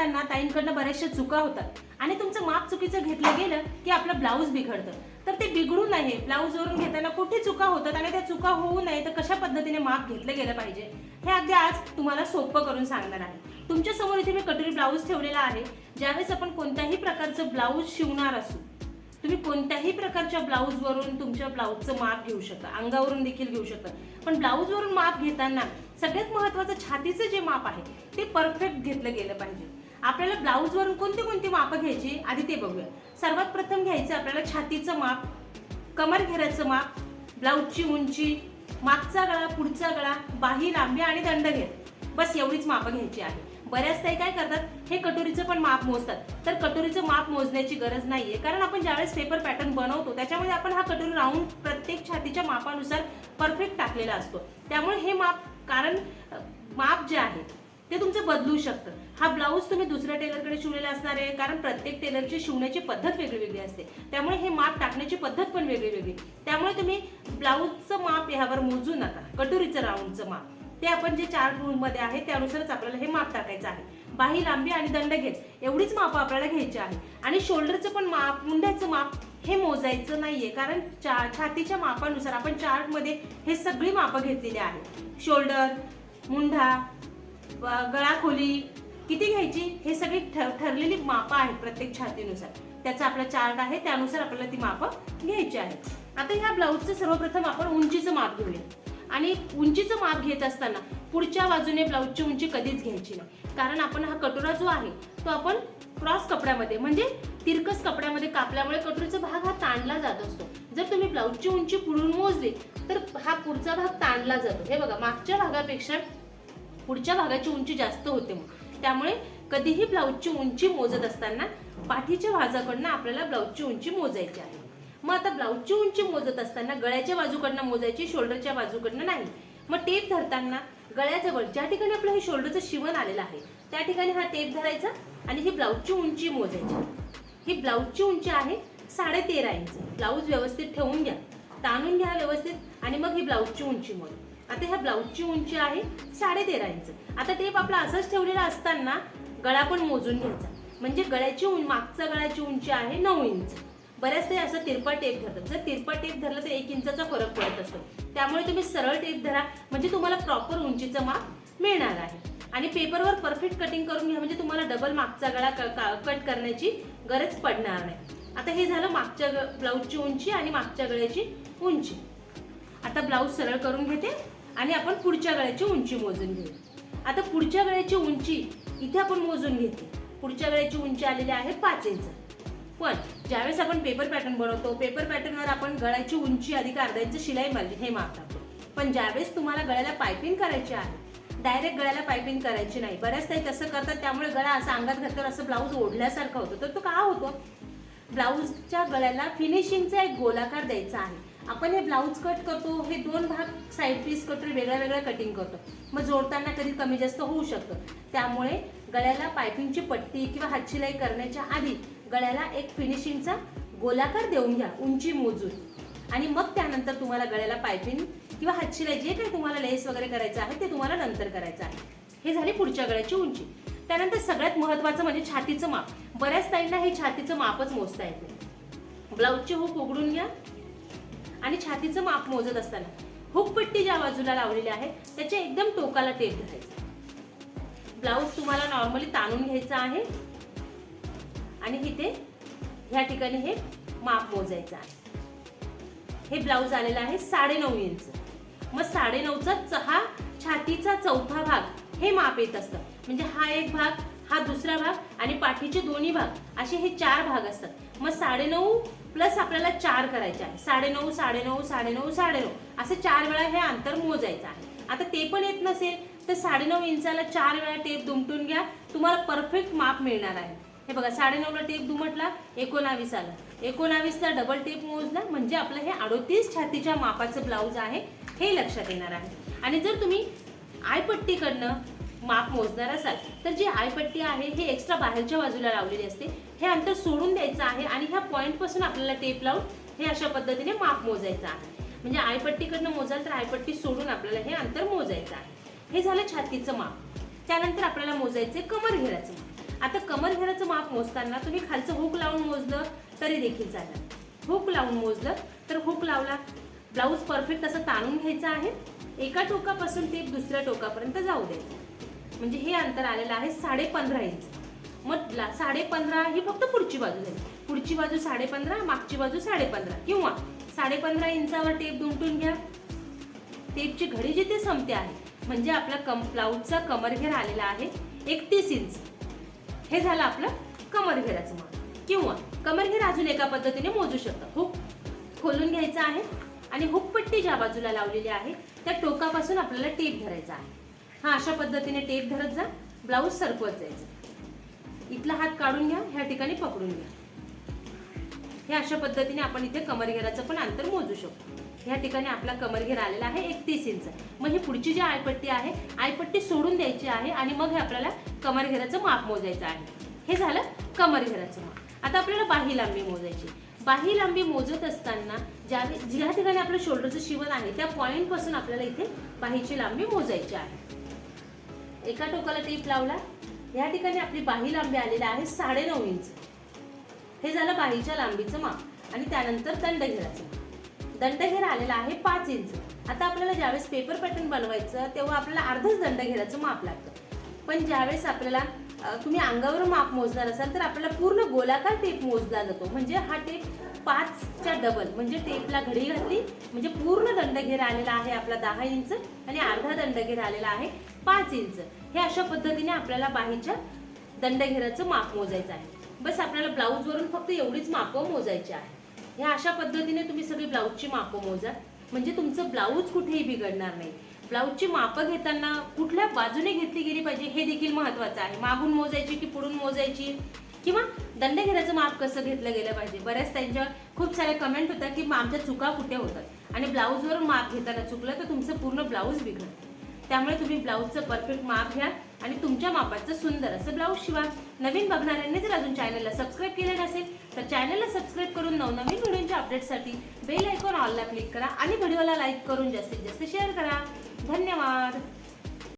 करताना ताईंकडनं बऱ्याचशा चुका होतात. आणि तुमचं माप चुकीचं घेतलं गेलं की आपलं ब्लाऊज बिघडतं. तर ते बिघडू नये. ब्लाऊजवरून घेताना कुठे चुका होतात आणि त्या चुका होऊ नये तर कशा पद्धतीने माप घेतलं गेलं पाहिजे? हे अगदी आज तुम्हाला सोपं करून सांगणार आहे. तुमच्यासमोर इथे मी कटोरी ब्लाऊज ठेवलेला आहे. ज्यावेळेस आपण कोणत्याही प्रकारचं ब्लाऊज शिवणार असू तुम्ही कोणत्याही प्रकारच्या ब्लाऊजवरून तुमच्या ब्लाऊजचं माप घेऊ शकता. अंगावरून देखील घेऊ शकता. पण ब्लाऊजवरून माप घेताना सगळ्यात महत्त्वाचं छातीचं जे माप आहे ते परफेक्ट घेतलं गेलं पाहिजे. आपल्याला ब्लाऊजवरून कोणती कोणती मापं घ्यायची? आधी ते बघूया. सर्वात प्रथम घ्यायचं आपल्याला छातीचं माप कमर घेराचं माप ब्लाऊजची उंची मागचा गळा पुढचा गळा बाही लांबी आणि दंड घेत. बस एवढीच मापं घ्यायची आहे. बऱ्याच ताई काय करतात? हे कटोरीचं पण माप मोजतात. तर कटोरीचं माप मोजण्याची गरज नाहीये. कारण आपण ज्यावेळेस पेपर पॅटर्न बनवतो त्याच्यामध्ये आपण हा कटोरी राऊंड प्रत्येक छातीच्या मापानुसार परफेक्ट टाकलेला असतो. त्यामुळे हे माप कारण माप जे आहे ते तुमचं बदलू शकतं. हा ब्लाऊज तुम्ही दुसऱ्या टेलरकडे शिवलेला असणार आहे कारण प्रत्येक टेलरची शिवण्याची पद्धत वेगळी वेगळी असते. त्यामुळे हे माप टाकण्याची पद्धत पण वेगळी वेगळी. त्यामुळे तुम्ही ब्लाऊजचं माप ह्यावर मोजू नका कटोरीचं राऊंडचं माप. ते आपण जे चार रूममध्ये आहे त्यानुसारच आपल्याला हे माप टाकायचं आहे. बाही लांबी आणि दंड घेत एवढीच माप आपल्याला घ्यायची आहे. आणि शोल्डरचं पण माप मुंड्याचं माप हे मोजायचं नाहीये कारण चा छातीच्या मापानुसार आपण चार्टमध्ये हे सगळी मापं घेतलेली आहे शोल्डर मुंढा गळाखोली गळा खोली किती घ्यायची हे सगळी ठर ठरलेली मापं आहेत प्रत्येक छातीनुसार. त्याचा आपला चार्ट आहे त्यानुसार आपल्याला ती मापं घ्यायची आहेत. आता ह्या ब्लाऊजचं सर्वप्रथम आपण उंचीचं माप घेऊया. आणि उंचीचं माप घेत असताना पुढच्या बाजूने ब्लाऊजची उंची कधीच घ्यायची नाही. कारण आपण हा कटोरा जो आहे तो आपण क्रॉस कपड्यामध्ये म्हणजे तिरकस कपड्यामध्ये कापल्यामुळे कटोरीचा भाग हा ताणला जात असतो. जर तुम्ही ब्लाऊजची उंची पुढून मोजली तर हा पुढचा भाग ताणला जातो. हे बघा मागच्या भागापेक्षा पुढच्या भागाची उंची जास्त होते मग. त्यामुळे कधीही ब्लाऊजची उंची मोजत असताना पाठीच्या भाजाकडनं आपल्याला ब्लाऊजची उंची मोजायची आहे. मग आता ब्लाऊजची उंची मोजत असताना गळ्याच्या बाजूकडनं मोजायची शोल्डरच्या बाजूकडनं नाही. मग टेप धरताना गळ्याजवळ ज्या ठिकाणी आपलं हे शोल्डरचं शिवण आलेलं आहे त्या ठिकाणी हा टेप धरायचा आणि ही ब्लाऊजची उंची मोजायची. ही ब्लाऊजची उंची आहे साडे तेरा इंच. ब्लाऊज व्यवस्थित ठेवून घ्या ताणून घ्या व्यवस्थित आणि मग ही ब्लाऊजची उंची मोजा. आता ह्या ब्लाऊजची उंची आहे साडे तेरा इंच. आता टेप आपला असंच ठेवलेला असताना गळा पण मोजून घ्यायचा. म्हणजे गळ्याची उं मागचा गळ्याची उंची आहे नऊ इंच. बऱ्याच ते असं तिरपा टेप धरतात. जर तिरपा टेप धरलं तर एक इंचाचा फरक पडत असतो. त्यामुळे तुम्ही सरळ टेप धरा. म्हणजे तुम्हाला प्रॉपर उंचीचं माप मिळणार आहे. आणि पेपरवर परफेक्ट कटिंग करून घ्या. म्हणजे तुम्हाला डबल मागचा गळा कट करण्याची गरज पडणार नाही. आता हे झालं मागच्या ग- ब्लाऊजची उंची आणि मागच्या गळ्याची उंची. आता ब्लाऊज सरळ करून घेते. आणि आपण पुढच्या गळ्याची उंची मोजून घेऊ. आता पुढच्या गळ्याची उंची इथे आपण मोजून घेते. पुढच्या गळ्याची उंची आलेली आहे पाच इंच. पण ज्यावेळेस आपण पेपर पॅटर्न बनवतो पेपर पॅटर्नवर आपण गळ्याची उंची अधिक अर्धा इंच शिलाई मारली हे माप टाकतो पण ज्यावेळेस तुम्हाला गळ्याला पायपिंग करायची आहे डायरेक्ट गळ्याला पायपिंग करायची नाही. बऱ्याच काही तसं करतात त्यामुळे गळा असा अंगात घातल्यावर असं ब्लाऊज ओढल्यासारखा होतो. तर तो का होतो? ब्लाऊजच्या गळ्याला फिनिशिंगचा एक गोलाकार द्यायचा आहे. आपण हे ब्लाऊज कट करतो हे दोन भाग साईड पीस कटोरी वेगळ्या वेगळ्या कटिंग करतो. मग जोडताना कधी कमी जास्त होऊ शकतं. त्यामुळे गळ्याला पायपिंगची पट्टी किंवा हातशिलाई करण्याच्या आधी गळ्याला एक फिनिशिंगचा गोलाकार देऊन घ्या उंची मोजून. आणि मग त्यानंतर तुम्हाला गळ्याला पायपिंग किंवा हातशिलाई जे काही तुम्हाला लेस वगैरे करायचं आहे ते तुम्हाला नंतर करायचं आहे. हे झाली पुढच्या गळ्याची उंची. त्यानंतर सगळ्यात महत्त्वाचं म्हणजे छातीचं माप. बऱ्याच ताईंना हे छातीचं मापच मोजता येते ब्लाऊजची हूक उघडून घ्या. आणि छातीचं माप मोजत असताना हुकपट्टी ज्या बाजूला लावलेली आहे त्याच्या एकदम टोकाला टेप धरायचा. ब्लाऊज तुम्हाला नॉर्मली ताणून घ्यायचा आहे. आणि इथे ह्या ठिकाणी हे माप मोजायचं आहे. हे ब्लाऊज आलेलं आहे साडेनऊ इंच. मग साडेनऊचा च- हा छातीचा चौथा भाग हे माप येत असतं. म्हणजे हा एक भाग हा दुसरा भाग आणि पाठीचे दोन्ही भाग असे हे चार भाग असतात. मग साडेनऊ प्लस आपल्याला चार करायचे आहे. साडेनऊ साडेनऊ साडेनऊ साडेनऊ. असे चार वेळा हे अंतर मोजायचं आहे. आता ते पण येत नसेल तर साडेनऊ इंचाला चार वेळा टेप दुमटून घ्या. तुम्हाला परफेक्ट माप मिळणार आहे. हे बघा साडेनऊला टेप दुमटला एकोणावीस आला एकोणावीसला डबल टेप मोजला म्हणजे आपलं हे अडोतीस छातीच्या मापाचं ब्लाऊज आहे हे लक्षात येणार आहे. आणि जर तुम्ही आयपट्टीकडनं माप मोजणार असाल तर जी आयपट्टी आहे हे एक्स्ट्रा बाहेरच्या बाजूला लावलेली असते. हे अंतर सोडून द्यायचं आहे आणि ह्या पॉईंटपासून आपल्याला टेप लावून हे अशा पद्धतीने माप मोजायचं आहे. म्हणजे आयपट्टीकडनं मोजाल तर आयपट्टी सोडून आपल्याला हे अंतर मोजायचं आहे. हे झालं छातीचं माप. त्यानंतर आपल्याला मोजायचं कमर घेराचं माप. आता कमर घेराचं माप मोजताना तुम्ही खालचं हुक लावून मोजलं तरी देखील चालेल. हुक लावून मोजलं तर हुक लावला. ब्लाऊज परफेक्ट असं ताणून घ्यायचं आहे. एका टोकापासून ते दुसऱ्या टोकापर्यंत जाऊ द्यायचं म्हणजे हे अंतर आलेलं आहे साडे पंधरा इंच. मग साडे पंधरा ही फक्त पुढची बाजू झाली. पुढची बाजू साडे पंधरा मागची बाजू साडे पंधरा किंवा साडे पंधरा इंचावर टेप दुमटून घ्या. टेपची घडी जिथे संपते आहे म्हणजे आपला कम ब्लाऊजचा कमरघेर आलेला आहे एकतीस इंच. हे झालं आपलं कमरघेराचं माप. किंवा कमरघेर अजून एका पद्धतीने मोजू शकता. हुक खोलून घ्यायचं आहे आणि हुकपट्टी ज्या बाजूला लावलेली आहे त्या टोकापासून आपल्याला टेप धरायचा आहे. हा अशा पद्धतीने टेप धरत जा. ब्लाऊज सरकवत जायचं. इथला हात काढून घ्या ह्या ठिकाणी पकडून घ्या. हे अशा पद्धतीने आपण इथे कमरघेराचं पण अंतर मोजू शकतो. ह्या ठिकाणी आपला कमरघेर आलेला आहे एकतीस इंच. मग ही पुढची जी आयपट्टी आहे आयपट्टी सोडून द्यायची आहे आणि मग हे आपल्याला कमरघेराचं माप मोजायचं आहे. हे झालं कमरघेराचं माप. आता आपल्याला बाही लांबी मोजायची बाही लांबी मोजत असताना ज्या ज्या ठिकाणी आपलं शोल्डरचं शिवण आहे त्या पॉईंटपासून आपल्याला इथे बाहीची लांबी मोजायची आहे. एका टोकाला टेप लावला. या ठिकाणी आपली बाही लांबी आलेली आहे साडेनऊ इंच. हे झालं बाहीच्या लांबीचं माप आणि त्यानंतर दंडघेराचं. दंडघेर आलेला आहे पाच इंच. आता आपल्याला ज्यावेळेस पेपर पॅटर्न बनवायचं तेव्हा आपल्याला अर्धच दंडघेराचं माप लागतं. पण ज्यावेळेस आपल्याला तुम्ही अंगावर माप मोजणार असाल तर आपल्याला पूर्ण गोलाकार टेप मोजला जातो. म्हणजे हा टेप पाचच्या डबल म्हणजे टेपला घडी घातली म्हणजे पूर्ण दंडघेर आलेला आहे आपला दहा इंच आणि अर्धा दंडघेर आलेला आहे पाच इंच. हे अशा पद्धतीने आपल्याला बाहीच्या दंडघेराचं माप मोजायचं आहे. बस आपल्याला ब्लाऊजवरून फक्त एवढीच मापं मोजायची आहे. ह्या अशा पद्धतीने तुम्ही सगळी ब्लाऊजची मापं मोजा. म्हणजे तुमचं ब्लाऊज कुठेही बिघडणार नाही. ब्लाऊजची मापं घेताना कुठल्या बाजूने घेतली गेली पाहिजे हे देखील महत्त्वाचं आहे. मागून मोजायची की पुढून मोजायची? किंवा दंड घेण्याचं माप कसं घेतलं गेलं पाहिजे? बऱ्याच त्यांच्या खूप साऱ्या कमेंट होतात की आमच्या चुका कुठे होतात? आणि ब्लाऊजवरून माप घेताना चुकलं तर तुमचं पूर्ण ब्लाऊज बिघडतं. त्यामुळे तुम्ही ब्लाऊजचं परफेक्ट माप घ्या आणि तुमच्या मापाचं सुंदर असं ब्लाऊज शिवा. नवीन बघणाऱ्यांनी जर अजून चॅनलला सबस्क्राईब केलं नसेल तर चॅनलला सबस्क्राईब करून नवनवीन व्हिडिओच्या अपडेटसाठी बेल आयकॉन ऑलला क्लिक करा आणि व्हिडिओला लाईक करून जास्तीत जास्त शेअर करा. धन्यवाद.